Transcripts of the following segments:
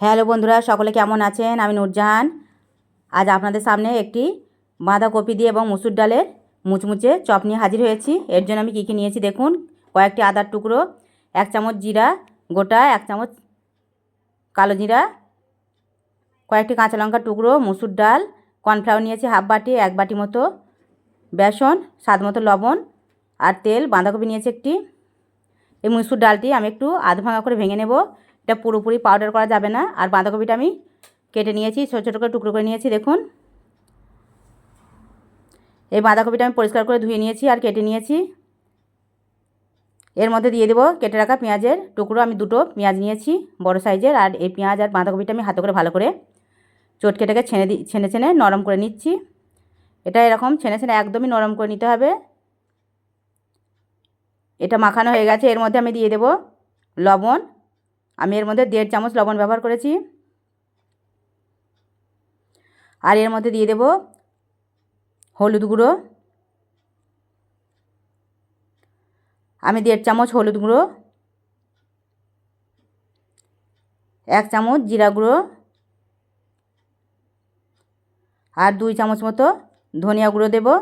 Hello বন্ধুরা, সকলে কেমন আছেন? আমি নূরজাহান। আজ আপনাদের সামনে একটি বাঁধাকপি দিয়ে এবং মুসুর ডালের মুচমুচে চপ নিয়ে হাজির হয়েছি। এর জন্য আমি কী কী নিয়েছি দেখুন? কয়েকটি আদার টুকরো, এক চামচ জিরা গোটা, এক চামচ কালো জিরা, কয়েকটি কাঁচা লঙ্কার টুকরো, মুসুর ডাল, কর্নফ্লাওয়ার নিয়েছি হাফ বাটি, এক বাটি মতো বেসন, স্বাদ মতো লবণ আর তেল। বাঁধাকপি নিয়েছি একটি। এই মুসুর ডালটি আমি একটু আধ ভাঙা করে ভেঙে নেব। এটা পুরোপুরি পাউডার করা যাবে না। আর বাঁধাকপিটা আমি কেটে নিয়েছি, ছোটো ছোটো করে টুকরো করে নিয়েছি, দেখুন। এই বাঁধাকপিটা আমি পরিষ্কার করে ধুয়ে নিয়েছি আর কেটে নিয়েছি। এর মধ্যে দিয়ে দেবো কেটে রাখা পেঁয়াজের টুকরো। আমি দুটো পেঁয়াজ নিয়েছি, বড় সাইজের, আর এই পেঁয়াজ আর বাঁধাকপিটা আমি হাতে করে ভালো করে চটকেটাকে ছেনে দি, ছেনে ছেনে নরম করে নিচ্ছি। এটা এরকম ছেনে ছেনে একদমই নরম করে নিতে হবে। এটা মাখানো হয়ে গেছে। এর মধ্যে আমি দিয়ে দেবো লবণ আমি এর মধ্যে দেড় চামচ লবণ ব্যবহার করেছি। আর এর মধ্যে দিয়ে দেব হলুদ গুঁড়ো। আমি দেড় চামচ হলুদ গুঁড়ো। এক চামচ জিরা গুঁড়ো। আর দুই চামচ মতো ধনিয়া গুঁড়ো দেবো।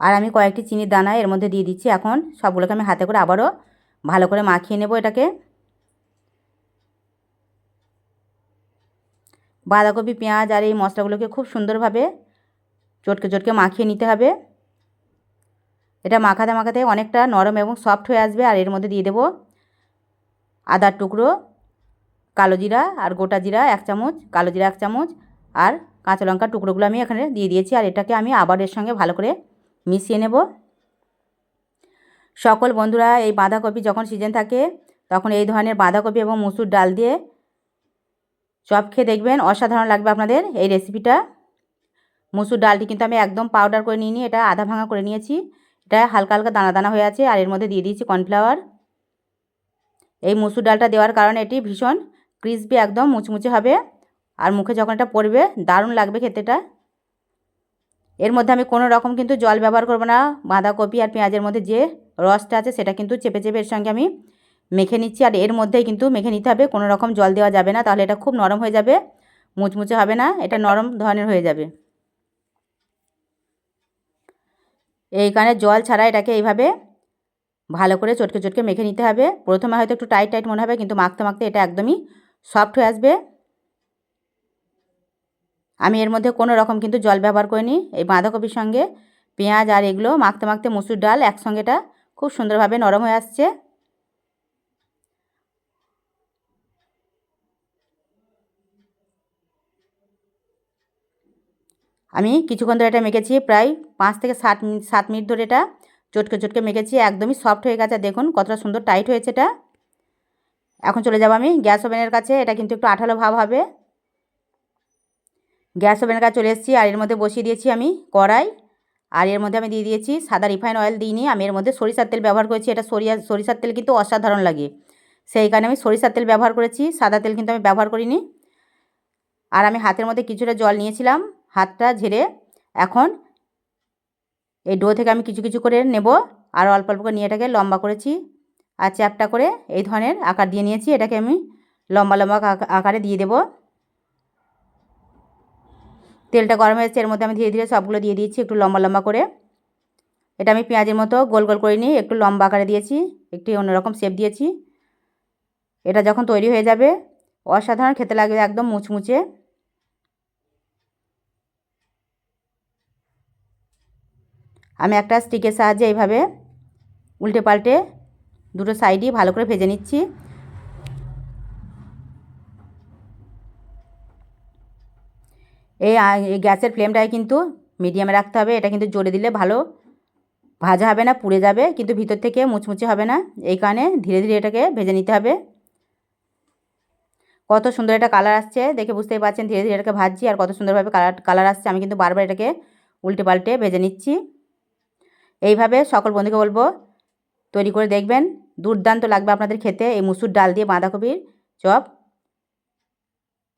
আর আমি কয়েকটি চিনির দানা এর মধ্যে দিয়ে দিচ্ছি। এখন সবগুলোকে আমি হাতে করে আবারও ভালো করে মাখিয়ে নেব এটাকে। বাঁধাকপি, পেঁয়াজ আর এই মশলাগুলোকে খুব সুন্দরভাবে চটকে চটকে মাখিয়ে নিতে হবে। এটা মাখাতে মাখাতে অনেকটা নরম এবং সফট হয়ে আসবে আর এর মধ্যে দিয়ে দেবো আদার টুকরো, কালো জিরা আর গোটা জিরা এক চামচ, কালো জিরা এক চামচ আর কাঁচা লঙ্কার টুকরোগুলো আমি এখানে দিয়ে দিয়েছি। আর এটাকে আমি আবার এর সঙ্গে ভালো করে মিশিয়ে নেব। সকল বন্ধুরা, এই বাঁধাকপি যখন সিজন থাকে, তখন এই ধরনের বাঁধাকপি এবং মুসুর ডাল দিয়ে চপ খেয়ে দেখবেন অসাধারণ লাগবে আপনাদের এই রেসিপিটা মুসুর ডালটি কিন্তু আমি একদম পাউডার করে নিয়ে এটা আধা ভাঙা করে নিয়েছি। এটা হালকা হালকা দানা দানা হয়ে আছে আর এর মধ্যে দিয়ে দিয়েছি কর্নফ্লাওয়ার এই মুসুর ডালটা দেওয়ার কারণে এটি ভীষণ ক্রিসপি একদম মুচমুচে হবে। আর মুখে যখন এটা পড়বে, দারুণ লাগবে খেতেটা এর মধ্যে আমি কোনো রকম কিন্তু জল ব্যবহার করব না। বাঁধাকপি আর পেঁয়াজের মধ্যে যে রসটা আছে সেটা কিন্তু চেপে চেপে এর সঙ্গে আমি মেখে নিচ্ছি। আর এর মধ্যেই কিন্তু মেখে নিতে হবে, কোনো রকম জল দেওয়া যাবে না। তাহলে এটা খুব নরম হয়ে যাবে, মুচমুচে হবে না, এটা নরম ধরনের হয়ে যাবে। এইখানে জল ছাড়া এটাকে এইভাবে ভালো করে চটকে চটকে মেখে নিতে হবে। প্রথমে হয়তো একটু টাইট টাইট মনে হবে, কিন্তু মাখতে মাখতে এটা একদমই সফট হয়ে আসবে। আমি এর মধ্যে কোনো রকম কিন্তু জল ব্যবহার করিনি। এই বাঁধাকপির সঙ্গে পেঁয়াজ আর এগুলো মাখতে মাখতে মুসুর ডাল একসঙ্গেটা খুব সুন্দরভাবে নরম হয়ে আসছে। আমি কিছুক্ষণ ধরে এটা মেখেছি, প্রায় পাঁচ থেকে সাত মিনিট সাত মিনিট ধরে এটা চটকে চটকে মেখেছি, একদমই সফট হয়ে গেছে। দেখুন কতটা সুন্দর টাইট হয়েছে এটা। এখন চলে যাব আমি গ্যাস ওভেনের কাছে, এটা কিন্তু একটু আঠালো ভাব হবে। গ্যাস ওভেনের কাছে চলে এসেছি, আর এর মধ্যে বসিয়ে দিয়েছি আমি কড়াই। আর এর মধ্যে আমি দিয়ে দিয়েছি সাদা রিফাইন অয়েল দিইনি আমি এর মধ্যে সরিষার তেল ব্যবহার করেছি। এটা সরিয়া, সরিষার তেল কিন্তু অসাধারণ লাগে। সেই কারণে আমি সরিষার তেল ব্যবহার করেছি, সাদা তেল কিন্তু আমি ব্যবহার করিনি। আর আমি হাতের মধ্যে কিছুটা জল নিয়েছিলাম, হাতটা ঝেড়ে এখন এই ডো থেকে আমি কিছু কিছু করে নেব। আর অল্প অল্প করে নিয়ে এটাকে লম্বা করেছি, আর চ্যাপটা করে এই ধরনের আকার দিয়ে নিয়েছি। এটাকে আমি লম্বা লম্বা আকারে দিয়ে দেবো। তেলটা গরম হয়েছে এর মধ্যে আমি ধীরে ধীরে সবগুলো দিয়ে দিয়েছি একটু লম্বা লম্বা করে। এটা আমি পেঁয়াজের মতো গোল গোল করে নিয়ে একটু লম্বা আকারে দিয়েছি, একটু অন্যরকম শেপ দিয়েছি। এটা যখন তৈরি হয়ে যাবে, অসাধারণ খেতে লাগবে, একদম মুচমুচে। আমি একটা স্টিকের সাহায্যে এইভাবে উল্টে পাল্টে দুটো সাইডই ভালো করে ভেজে নিচ্ছি। এই গ্যাসের ফ্লেমটাকে কিন্তু মিডিয়ামে রাখতে হবে। এটা কিন্তু জোরে দিলে ভালো। ভাজা হবে না, পুড়ে যাবে, কিন্তু ভিতর থেকে মুচমুচে হবে না। এই কারণে ধীরে ধীরে এটাকে ভেজে নিতে হবে। কত সুন্দর এটা কালার আসছে, দেখে বুঝতেই পারছেন। ধীরে ধীরে এটাকে ভাজছি আর কত সুন্দরভাবে কালার কালার আসছে। আমি কিন্তু বারবার এটাকে উল্টে পাল্টে ভেজে নিচ্ছি। এইভাবে সকল বন্ধুকে বলব, তৈরি করে দেখবেন। দুর্দান্ত লাগবে আপনাদের খেতে। এই মুসুর ডাল দিয়ে বাঁধাকপির চপ।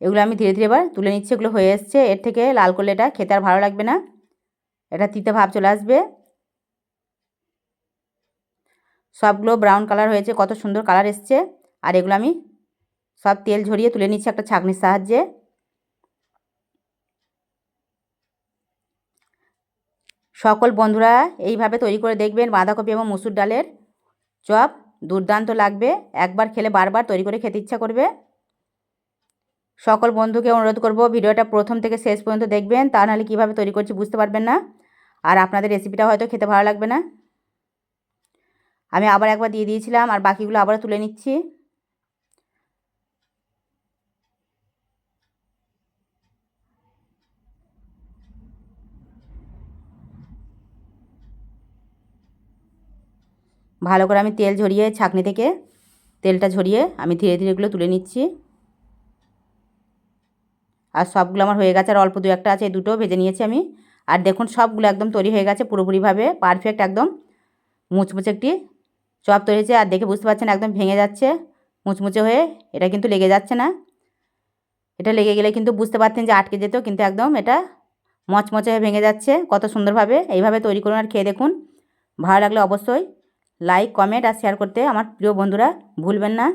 এগুলো আমি ধীরে ধীরে এবার তুলে নিচ্ছি, এগুলো হয়ে এসছে। এর থেকে লাল করলে এটা খেতে আর ভালো লাগবে না। এটা তিতে ভাব চলে আসবে। সবগুলো ব্রাউন কালার হয়েছে, কত সুন্দর কালার এসছে। আর এগুলো আমি সব তেল ঝরিয়ে তুলে নিচ্ছি একটা ছাঁকনির সাহায্যে। সকল বন্ধুরা এইভাবে তৈরি করে দেখবেন বাঁধাকপি এবং মুসুর ডালের চপ। দুর্দান্ত লাগবে। একবার খেলে বারবার তৈরি করে খেতে ইচ্ছা করবে। সকল বন্ধুকে অনুরোধ করব ভিডিওটা প্রথম থেকে শেষ পর্যন্ত দেখবেন, তা নাহলে কীভাবে তৈরি করছি বুঝতে পারবেন না। আর আপনাদের রেসিপিটা হয়তো খেতে ভালো লাগবে না। আমি আবার একবার দিয়ে দিয়েছিলাম, আর বাকিগুলো আবার তুলে নিচ্ছি। ভালো করে আমি তেল ঝরিয়ে, ছাঁকনি থেকে তেলটা ঝরিয়ে আমি ধীরে ধীরে এগুলো তুলে নিচ্ছি। আর সবগুলো আমার হয়ে গেছে, আর অল্প দু একটা আছে, এই দুটো ভেজে নিয়েছি আমি। আর দেখুন, সবগুলো একদম তৈরি হয়ে গেছে, পুরোপুরিভাবে পারফেক্ট একদম মুচমুচে একটি চপ তৈরি হয়েছে। আর দেখে বুঝতে পারছেন, একদম ভেঙে যাচ্ছে, মুচমুচে হয়ে, এটা কিন্তু লেগে যাচ্ছে না। এটা লেগে গেলে কিন্তু বুঝতে পারতেন যে আটকে যেত কিন্তু একদম এটা মচমচে হয়ে ভেঙে যাচ্ছে, কত সুন্দরভাবে। এইভাবে তৈরি করুন আর খেয়ে দেখুন, ভালো লাগলে অবশ্যই লাইক কমেন্ট আর শেয়ার করতে আমার প্রিয় বন্ধুরা ভুলবেন না।